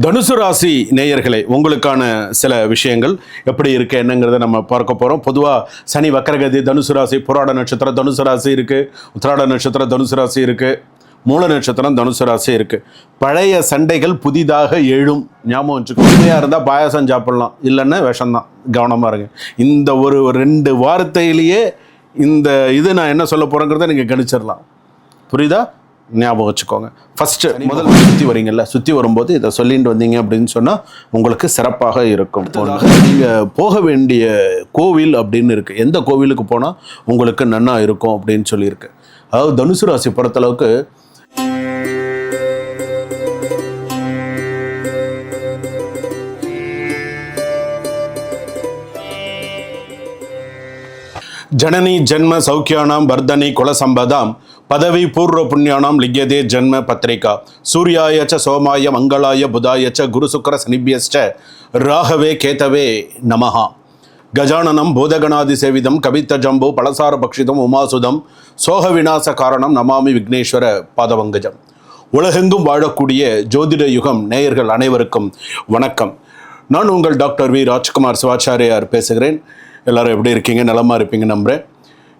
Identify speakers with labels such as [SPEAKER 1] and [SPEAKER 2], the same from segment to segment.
[SPEAKER 1] தனுசு ராசி நேயர்களே உங்களுக்கான சில விஷயங்கள் எப்படி இருக்கு என்னங்கிறத நம்ம பார்க்க போகிறோம் பொதுவாக சனி வக்கரகதி தனுசு ராசி புராட நட்சத்திரம் தனுசு ராசி இருக்குது உத்திராட நட்சத்திரம் தனுசு ராசி இருக்குது மூல நட்சத்திரம் தனுசு ராசி இருக்குது பழைய சண்டைகள் புதிதாக எழும். ஞாபகம் வச்சுக்கோ உண்மையாக இருந்தால் பாயாசம் சாப்பிடலாம் இல்லைன்னா விஷம்தான். கவனமாக இருங்க. இந்த ஒரு ரெண்டு வார்த்தையிலேயே இந்த இது நான் என்ன சொல்ல போகிறேங்கிறத நீங்கள் கணிச்சிடலாம். புரியுதா? ஞாபகம் வச்சுக்கோங்க. ஃபர்ஸ்ட் முதல்ல சுற்றி வரீங்கல்ல சுற்றி வரும்போது இதை சொல்லிட்டு வந்தீங்க அப்படின்னு சொன்னால் உங்களுக்கு சிறப்பாக இருக்கும். நீங்கள் போக வேண்டிய கோவில் அப்படின்னு இருக்கு. எந்த கோவிலுக்கு போனால் உங்களுக்கு நன்னா இருக்கும் அப்படின்னு சொல்லியிருக்கு. அதாவது தனுசு ராசி பொறுத்தளவுக்கு ஜனனி ஜென்ம சௌக்கியானாம் வர்தனி குலசம்பதாம் பதவி பூர்வ புண்ணியானாம் லிக்யதே ஜென்ம பத்திரிகா. சூர்யாய ச சோமாய மங்களாய புதாய ச குரு சுக்கர சனிபியஸ்ட ராகவே கேதவே நமஹா. கஜானனம் பூதகணாதி சேவிதம் கவித்த ஜம்பு பலசார பக்ஷிதம் உமாசுதம் சோக விநாச காரணம் நமாமி விக்னேஸ்வர பாதவங்கஜம் உலகெங்கும் வாழக்கூடிய ஜோதிட யுகம் நேயர்கள் அனைவருக்கும் வணக்கம். நான் உங்கள் டாக்டர் வி. ராஜ்குமார் சிவாச்சாரியார் பேசுகிறேன். எல்லாரும் எப்படி இருக்கீங்க? நலமாக இருப்பீங்க நம்புகிறேன்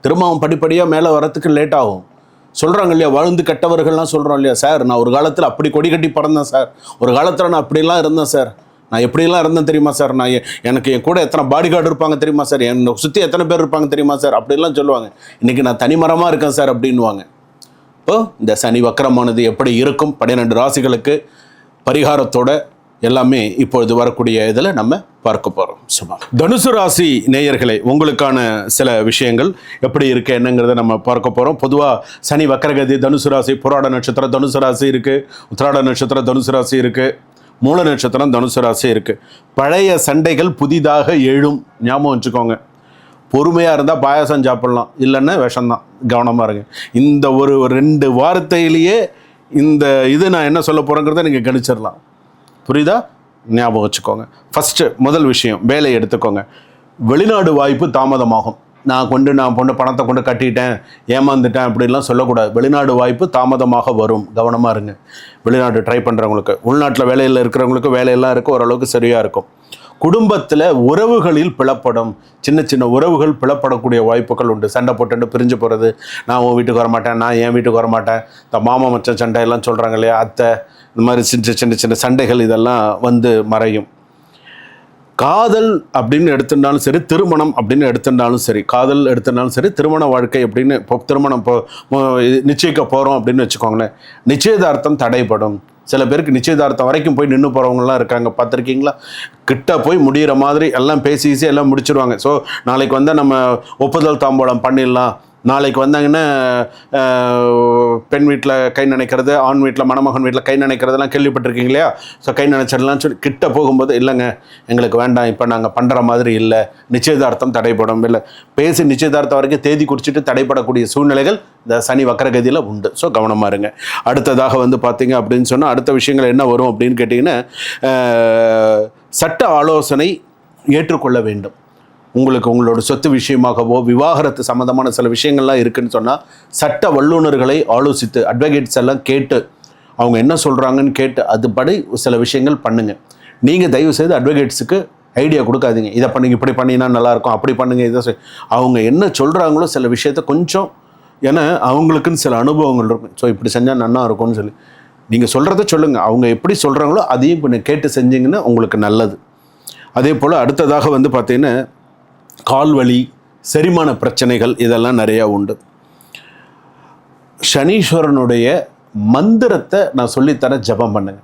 [SPEAKER 1] திரும்ப அவன் படிப்படியாக மேலே வரத்துக்கு லேட் ஆகும். சொல்கிறாங்க இல்லையா வாழ்ந்து கெட்டவர்கள்லாம் சொல்கிறோம் இல்லையா சார் நான் ஒரு காலத்தில் அப்படி கொடி கட்டி பறந்தேன் சார். ஒரு காலத்தில் நான் அப்படிலாம் இருந்தேன் சார். நான் எப்படிலாம் இருந்தேன் தெரியுமா சார்? நான் எனக்கு என் கூட எத்தனை பாடி கார்டு இருப்பாங்க தெரியுமா சார்? என்னை சுற்றி எத்தனை பேர் இருப்பாங்க தெரியுமா சார்? அப்படிலாம் சொல்லுவாங்க. இன்றைக்கி நான் தனிமரமாக இருக்கேன் சார் அப்படின்னுவாங்க. இப்போ இந்த சனி வக்கரமானது எப்படி இருக்கும்? பன்னிரெண்டு ராசிகளுக்கு பரிகாரத்தோட எல்லாமே இப்பொழுது வரக்கூடிய இதில் நம்ம பார்க்க போகிறோம் சும்மா. தனுசு ராசி நேயர்களை உங்களுக்கான சில விஷயங்கள் எப்படி இருக்குது என்னங்கிறத நம்ம பார்க்க போகிறோம் பொதுவாக சனி வக்கரகதி தனுசு ராசி புராட நட்சத்திரம் தனுசு ராசி இருக்குது உத்திராட நட்சத்திரம் தனுசு ராசி இருக்குது மூல நட்சத்திரம் தனுசு ராசி இருக்குது பழைய சண்டைகள் புதிதாக எழும். ஞாபகம் வச்சுக்கோங்க. பொறுமையாக இருந்தால் பாயாசம் சாப்பிட்லாம். இல்லைன்னா விஷம்தான். கவனமாக இருங்க. இந்த ஒரு ஒரு ரெண்டு வார்த்தையிலேயே இந்த இது நான் என்ன சொல்ல போகிறேங்கிறத நீங்கள் கணிச்சிடலாம். புரியுதா? ஞாபகம் வச்சுக்கோங்க. ஃபஸ்ட்டு முதல் விஷயம் வேலையை எடுத்துக்கோங்க. வெளிநாடு வாய்ப்பு தாமதமாகும். நான் கொண்டு நான் பொண்ணு பணத்தை கொண்டு கட்டிட்டேன் ஏமாந்துட்டேன் அப்படின்லாம் சொல்லக்கூடாது. வெளிநாடு வாய்ப்பு தாமதமாக வரும். கவனமாக இருங்க. வெளிநாடு ட்ரை பண்ணுறவங்களுக்கு உள்நாட்டில் வேலையில் இருக்கிறவங்களுக்கு வேலையெல்லாம் இருக்குது ஓரளவுக்கு சரியாக இருக்கும். குடும்பத்தில் உறவுகளில் பிளப்படும். சின்ன சின்ன உறவுகள் பிளப்படக்கூடிய வாய்ப்புகள் உண்டு. சண்டை போட்டுட்டு பிரிஞ்சு போகிறது நான் உன் வீட்டுக்கு வர மாட்டேன் நான் என் வீட்டுக்கு வர மாட்டேன் இந்த மாமா மச்சன் சண்டை எல்லாம் சொல்கிறாங்க இல்லையா? அத்தை இந்த மாதிரி சின்ன சின்ன சின்ன சண்டைகள் இதெல்லாம் வந்து மறையும். காதல் அப்படின்னு எடுத்துட்டாலும் சரி திருமணம் அப்படின்னு எடுத்துட்டாலும் சரி காதல் எடுத்துட்டாலும் சரி திருமண வாழ்க்கை அப்படின்னு இப்போ திருமணம் இப்போ நிச்சயிக்க போகிறோம் அப்படின்னு வச்சுக்கோங்களேன் நிச்சயதார்த்தம் தடைப்படும் சில பேருக்கு நிச்சயதார்த்தம் வரைக்கும் போய் நின்று போகிறவங்கலாம் இருக்காங்க பார்த்துருக்கீங்களா? கிட்ட போய் முடிகிற மாதிரி எல்லாம் பேசி எல்லாம் முடிச்சிருவாங்க. ஸோ நாளைக்கு வந்தால் நம்ம ஒப்புதல் தாம்பூலம் பண்ணிடலாம். நாளைக்கு வந்தாங்கன்னா பெண் வீட்டில் கை நினைக்கிறது ஆண் வீட்டில் மணமகன் வீட்டில் கை நினைக்கிறதெல்லாம் கேள்விப்பட்டிருக்கீங்க இல்லையா? ஸோ கை நினைச்சிடலாம் சொல்லி கிட்ட போகும்போது இல்லைங்க எங்களுக்கு வேண்டாம் இப்போ நாங்கள் பண்ணுற மாதிரி இல்லை நிச்சயதார்த்தம் தடைப்படும் இல்லை. பேசி நிச்சயதார்த்தம் வரைக்கும் தேதி குறிச்சிட்டு தடைப்படக்கூடிய சூழ்நிலைகள் இந்த சனி வக்கரகதியில் உண்டு. ஸோ கவனமாக இருங்க. அடுத்ததாக வந்து பார்த்தீங்க அப்படின்னு சொன்னால் அடுத்த விஷயங்கள் என்ன வரும் அப்படின்னு கேட்டிங்கன்னா சட்ட ஆலோசனை ஏற்றுக்கொள்ள வேண்டும். உங்களுக்கு உங்களோட சொத்து விஷயமாகவோ விவாகரத்து சம்மந்தமான சில விஷயங்கள்லாம் இருக்குதுன்னு சொன்னால் சட்ட வல்லுநர்களை ஆலோசித்து அட்வொகேட்ஸ் எல்லாம் கேட்டு அவங்க என்ன சொல்கிறாங்கன்னு கேட்டு அதுபடி சில விஷயங்கள் பண்ணுங்கள் நீங்கள் தயவு செய்து அட்வொகேட்ஸுக்கு ஐடியா கொடுக்காதீங்க. இதை பண்ணுங்க இப்படி பண்ணினா நல்லாயிருக்கும் அப்படி பண்ணுங்கள் இதை செய்- அவங்க என்ன சொல்கிறாங்களோ சில விஷயத்த கொஞ்சம் ஏன்னா அவங்களுக்குன்னு சில அனுபவங்கள் இருக்கும். ஸோ இப்படி செஞ்சால் நல்லா இருக்கும்னு சொல்லி. நீங்கள் சொல்கிறத சொல்லுங்கள் அவங்க எப்படி சொல்கிறாங்களோ அதையும் கொஞ்சம் கேட்டு செஞ்சிங்கன்னா உங்களுக்கு நல்லது. அதே போல் அடுத்ததாக வந்து பார்த்தீங்கன்னா கால்வழி செரிமான பிரச்சனைகள் இதெல்லாம் நிறையா உண்டு. சனீஸ்வரனுடைய மந்திரத்தை நான் சொல்லித்தரேன் ஜெபம் பண்ணுங்க.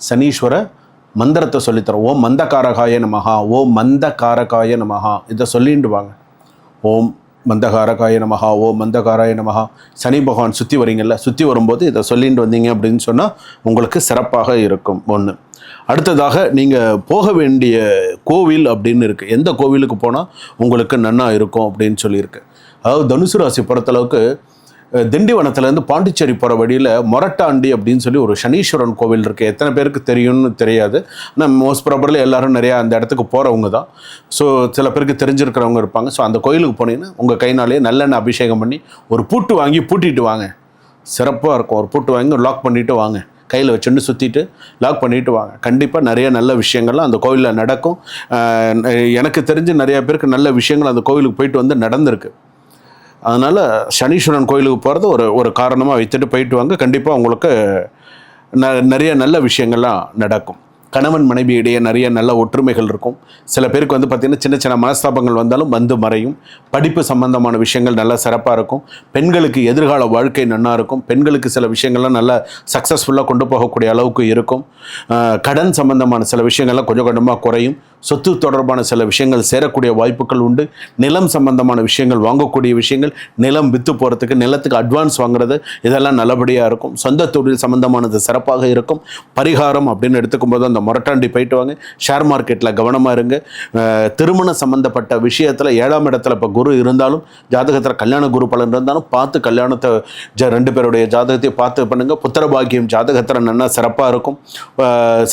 [SPEAKER 1] சனீஸ்வர மந்திரத்தை சொல்லித்தரேன் ஓம் மந்தகாரகாய நமகா ஓம் மந்தகாரகாய நமகா இதை சொல்லிட்டு வாங்க. ஓம் மந்தகாரகாய நமகா ஓம் மந்தகாராய நமகா சனி பகவான் சுற்றி வரீங்கல்ல சுற்றி வரும்போது இதை சொல்லிட்டு வந்தீங்க அப்படின்னு சொன்னால் உங்களுக்கு சிறப்பாக இருக்கும். ஒன்று அடுத்ததாக நீங்கள் போக வேண்டிய கோவில் அப்படின்னு இருக்குது எந்த கோவிலுக்கு போனால் உங்களுக்கு நன்னா இருக்கும் அப்படின்னு சொல்லியிருக்கு. அதாவது தனுசு ராசி பொறுத்தளவுக்கு திண்டிவனத்துலேருந்து பாண்டிச்சேரி போகிற வழியில் மொரட்டாண்டி அப்படின்னு சொல்லி ஒரு சனீஸ்வரன் கோவில் இருக்குது எத்தனை பேருக்கு தெரியும்னு தெரியாது. ஆனால் மோஸ்ட் ப்ராபர்லி எல்லோரும் நிறையா அந்த இடத்துக்கு போகிறவங்க தான். ஸோ சில பேருக்கு தெரிஞ்சிருக்கிறவங்க இருப்பாங்க. ஸோ அந்த கோயிலுக்கு போனீங்கன்னா உங்கள் கைனாலே நல்லெண்ணெய் அபிஷேகம் பண்ணி ஒரு பூட்டு வாங்கி பூட்டிட்டு வாங்க. சிறப்பாக இருக்கும். ஒரு பூட்டு வாங்கி லாக் பண்ணிவிட்டு வாங்க. கையில் வச்சுட்டு சுற்றிட்டு லாக் பண்ணிட்டு வாங்க. கண்டிப்பாக நிறைய நல்ல விஷயங்கள்லாம் அந்த கோவிலில் நடக்கும். எனக்கு தெரிஞ்சு நிறைய பேருக்கு நல்ல விஷயங்கள் அந்த கோவிலுக்கு போயிட்டு வந்து நடந்திருக்கு. அதனால் சனீஸ்வரன் கோயிலுக்கு போகிறது ஒரு ஒரு காரணமாக வைத்துட்டு போயிட்டு வாங்க. கண்டிப்பாக உங்களுக்கு ந நிறைய நல்ல விஷயங்கள்லாம் நடக்கும். கணவன் மனைவி இடையே நிறைய நல்ல ஒற்றுமைகள் இருக்கும். சில பேருக்கு வந்து பார்த்திங்கன்னா சின்ன சின்ன மனஸ்தாபங்கள் வந்தாலும் வந்து மறையும். படிப்பு சம்பந்தமான விஷயங்கள் நல்லா சிறப்பாக இருக்கும். பெண்களுக்கு எதிர்கால வாழ்க்கை நல்லா இருக்கும். பெண்களுக்கு சில விஷயங்கள்லாம் நல்லா சக்ஸஸ்ஃபுல்லாக கொண்டு போகக்கூடிய அளவுக்கு இருக்கும். கடன் சம்பந்தமான சில விஷயங்கள்லாம் கொஞ்சம் கொஞ்சமாக குறையும். சொத்து தொடர்பான சில விஷயங்கள் சேரக்கூடிய வாய்ப்புகள் உண்டு. நிலம் சம்பந்தமான விஷயங்கள் வாங்கக்கூடிய விஷயங்கள் நிலம் விற்று போகிறதுக்கு நிலத்துக்கு அட்வான்ஸ் வாங்குறது இதெல்லாம் நல்லபடியாக இருக்கும். சொந்த தொழில் சம்பந்தமானது சிறப்பாக இருக்கும். பரிகாரம் அப்படின்னு எடுத்துக்கும் போது அந்த மொரட்டாண்டி போயிட்டு வாங்க. ஷேர் மார்க்கெட்டில் கவனமாக இருங்க. திருமணம் சம்பந்தப்பட்ட விஷயத்தில் ஏழாம் இடத்துல இப்போ குரு இருந்தாலும் ஜாதகத்தில் கல்யாண குரு பலன் இருந்தாலும் பார்த்து கல்யாணத்தை ஜ ரெண்டு பேருடைய ஜாதகத்தையும் பார்த்து பண்ணுங்க. புத்திர பாக்கியம் ஜாதகத்தில் நல்லா சிறப்பாக இருக்கும்.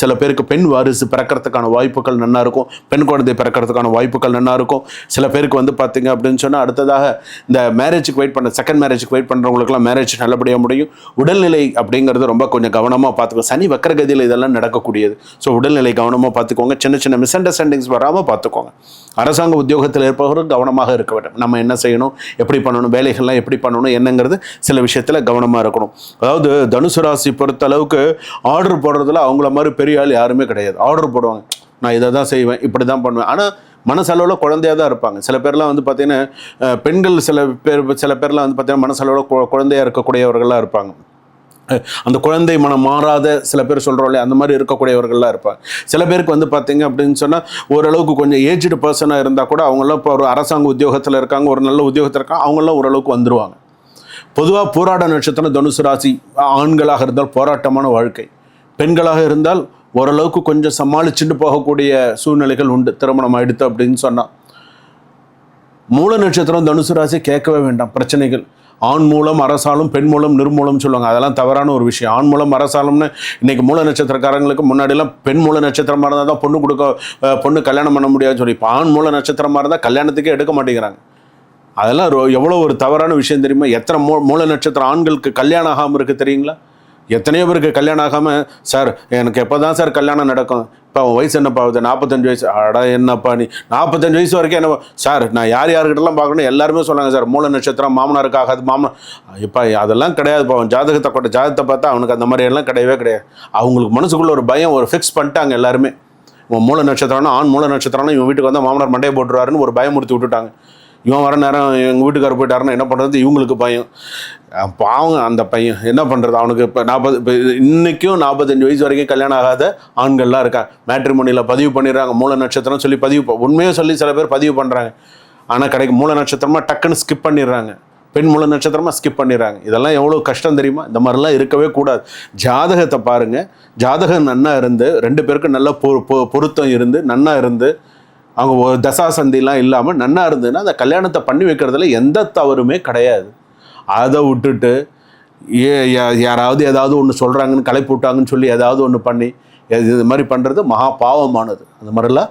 [SPEAKER 1] சில பேருக்கு பெண் வாரிசு பிறக்கிறதுக்கான வாய்ப்புகள் நல்லா இருக்கும். பெண் குழந்தை பிறக்கிறதுக்கான வாய்ப்புகள் நல்லா இருக்கும். சில பேருக்கு வந்து பார்த்தீங்க அப்படின்னு சொன்னால் அடுத்ததாக இந்த மேரேஜுக்கு வெயிட் பண்ண செகண்ட் மேரேஜுக்கு வெயிட் பண்ணுறவங்களுக்குலாம் மேரேஜ் நல்லபடியாக முடியும். உடல்நிலை அப்படிங்கிறது ரொம்ப கொஞ்சம் கவனமாக பார்த்துக்கோ சனி வக்கரகதியில் இதெல்லாம் நடக்கக்கூடியது. ஸோ உடல்நிலை கவனமாக பார்த்துக்கோங்க சின்ன சின்ன மிஸ் அண்டர்ஸ்டாண்டிங்ஸ் வராமல் பார்த்துக்கோங்க அரசாங்க உத்தியோகத்தில் இருப்பவர்கள் கவனமாக இருக்க வேண்டும். நம்ம என்ன செய்யணும்? எப்படி பண்ணணும்? வேலைகள்லாம் எப்படி பண்ணணும்? என்னங்கிறது சில விஷயத்தில் கவனமாக இருக்கணும். அதாவது தனுசு ராசி பொறுத்த அளவுக்கு ஆர்டர் போடுறதுல அவங்கள மாதிரி பெரிய ஆள் யாருமே கிடையாது. ஆர்டர் போடுவாங்க. நான் இதை தான் செய்வேன் இப்படி தான் பண்ணுவேன். ஆனால் மனசளவில் குழந்தையாக தான் இருப்பாங்க. சில பேர்லாம் வந்து பார்த்தீங்கன்னா பெண்கள் சில பேர் சில பேர்லாம் வந்து பார்த்திங்கன்னா மனசளவில் கு- குழந்தையாக இருக்கக்கூடியவர்களாக இருப்பாங்க. அந்த குழந்தை மனம் மாறாத சில பேர் சொல்கிறோம் இல்லையா அந்த மாதிரி இருக்கக்கூடியவர்கள்லாம் இருப்பாங்க. சில பேருக்கு வந்து பார்த்தீங்க அப்படின்னு சொன்னால் ஓரளவுக்கு கொஞ்சம் ஏஜ்டு பர்சனாக இருந்தால் கூட அவங்களாம் இப்போ ஒரு அரசாங்க உத்தியோகத்தில் இருக்காங்க ஒரு நல்ல உத்தியோகத்தில் இருக்காங்க அவங்களாம் ஓரளவுக்கு வந்துடுவாங்க பொதுவாக போராட நட்சத்திரம் தனுசு ராசி ஆண்களாக இருந்தால் போராட்டமான வாழ்க்கை. பெண்களாக இருந்தால் ஓரளவுக்கு கொஞ்சம் சமாளிச்சுட்டு போகக்கூடிய சூழ்நிலைகள் உண்டு. திருமணம் ஆயிடுத்து அப்படின்னு சொன்னால் மூல நட்சத்திரம் தனுசு ராசி கேட்கவே வேண்டாம். பிரச்சனைகள். ஆண் மூலம் அரசாலும் பெண் மூலம் நிர்மூலம் சொல்லுவாங்க. அதெல்லாம் தவறான ஒரு விஷயம். ஆண் மூலம் அரசாலும்னு இன்னைக்கு மூல நட்சத்திரக்காரங்களுக்கு முன்னாடிலாம் பெண் மூல நட்சத்திரமாக இருந்தால் தான் பொண்ணு கொடுக்க பொண்ணு கல்யாணம் பண்ண முடியாதுன்னு சொல்லி இப்போ ஆண் மூல நட்சத்திரமாக இருந்தால் கல்யாணத்துக்கே எடுக்க மாட்டேங்கிறாங்க. அதெல்லாம் எவ்வளோ ஒரு தவறான விஷயம் தெரியுமா? எத்தனை மூ மூல நட்சத்திரம் ஆண்களுக்கு கல்யாணம் ஆகாமல் இருக்குது தெரியுங்களா? எத்தனையோ பேருக்கு கல்யாணம் ஆகாமல் சார் எனக்கு எப்போ தான் சார் கல்யாணம் நடக்கும்? இப்போ அவன் வயசு என்னப்பா ஆகுது? நாற்பத்தஞ்சு வயசு. அடா என்னப்பா நீ? நாற்பத்தஞ்சு வயசு வரைக்கும் என்ன சார் நான் யார் யாருக்கிட்டலாம் பார்க்கணும்? எல்லாருமே சொன்னாங்க சார். மூல நட்சத்திரம் மாமனாருக்கு ஆகாது மாமனார். இப்போ அதெல்லாம் கிடையாதுப்பா. அவன் ஜாதகத்தை கொண்ட ஜாதகத்தை பார்த்தா அவனுக்கு அந்த மாதிரி எல்லாம் கிடையவே கிடையாது. அவங்களுக்கு மனசுக்குள்ள ஒரு பயம் ஒரு ஃபிக்ஸ் பண்ணிட்டாங்க எல்லாருமே. இவன் மூல நட்சத்திரம்னா ஆண் மூல நட்சத்திரம்னா இவன் வீட்டுக்கு வந்தால் மாமனார் மண்டையை போட்டுருவாருன்னு ஒரு பயமுறுத்தி விட்டுட்டாங்க. இவன் வர நேரம் எங்கள் வீட்டுக்காரர் போயிட்டாருன்னா என்ன பண்ணுறது இவங்களுக்கு பயம். பாவம் அந்த பையன். என்ன பண்ணுறது அவனுக்கு இப்போ நாற்பது இப்போ இன்றைக்கும் நாற்பத்தஞ்சு வயசு வரைக்கும் கல்யாணம் ஆகாத ஆண்கள்லாம் இருக்கா? மேட்ரிமோனியில் பதிவு பண்ணிடுறாங்க. மூல நட்சத்திரம் சொல்லி பதிவு உண்மையாக சொல்லி சில பேர் பதிவு பண்ணுறாங்க ஆனால் கடைக்கு மூல நட்சத்திரமாக டக்குன்னு ஸ்கிப் பண்ணிடுறாங்க. பெண் மூல நட்சத்திரமாக ஸ்கிப் பண்ணிடுறாங்க. இதெல்லாம் எவ்வளோ கஷ்டம் தெரியுமா? இந்த மாதிரிலாம் இருக்கவே கூடாது. ஜாதகத்தை பாருங்கள் ஜாதகம் நன்னா இருந்து ரெண்டு பேருக்கும் நல்ல பொ பொ- பொருத்தம் இருந்து நன்னா இருந்து அவங்க ஒரு தசா சந்திலாம் இல்லாமல் நன்னா இருந்ததுன்னா அந்த கல்யாணத்தை பண்ணி வைக்கிறதுல எந்த தவறுமே கிடையாது. அதை விட்டுட்டு ஏ யா- யாராவது ஏதாவது ஒன்று சொல்கிறாங்கன்னு கலைப்பு விட்டாங்கன்னு சொல்லி ஏதாவது ஒன்று பண்ணி இது மாதிரி பண்ணுறது மகா பாவமானது. அந்த மாதிரிலாம்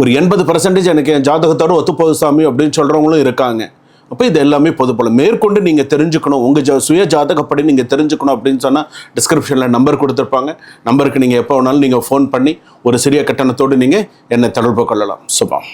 [SPEAKER 1] ஒரு எண்பது பர்சன்டேஜ் எனக்கு என் ஜாதகத்தோட ஒத்துப்போகுது சாமி அப்படின்னு சொல்கிறவங்களும் இருக்காங்க. அப்போ இது எல்லாமே பொதுப்பலம் மேற்கொண்டு நீங்கள் தெரிஞ்சுக்கணும். உங்கள் ஜா சுய ஜாதகப்படி நீங்கள் தெரிஞ்சுக்கணும் அப்படின்னு சொன்னால் டிஸ்கிரிப்ஷனில் நம்பர் கொடுத்துருப்பாங்க. நம்பருக்கு நீங்கள் எப்போ வேணாலும் நீங்கள் ஃபோன் பண்ணி ஒரு சிறிய கட்டணத்தோடு நீங்கள் என்னை தொடர்பு கொள்ளலாம். சுபம்.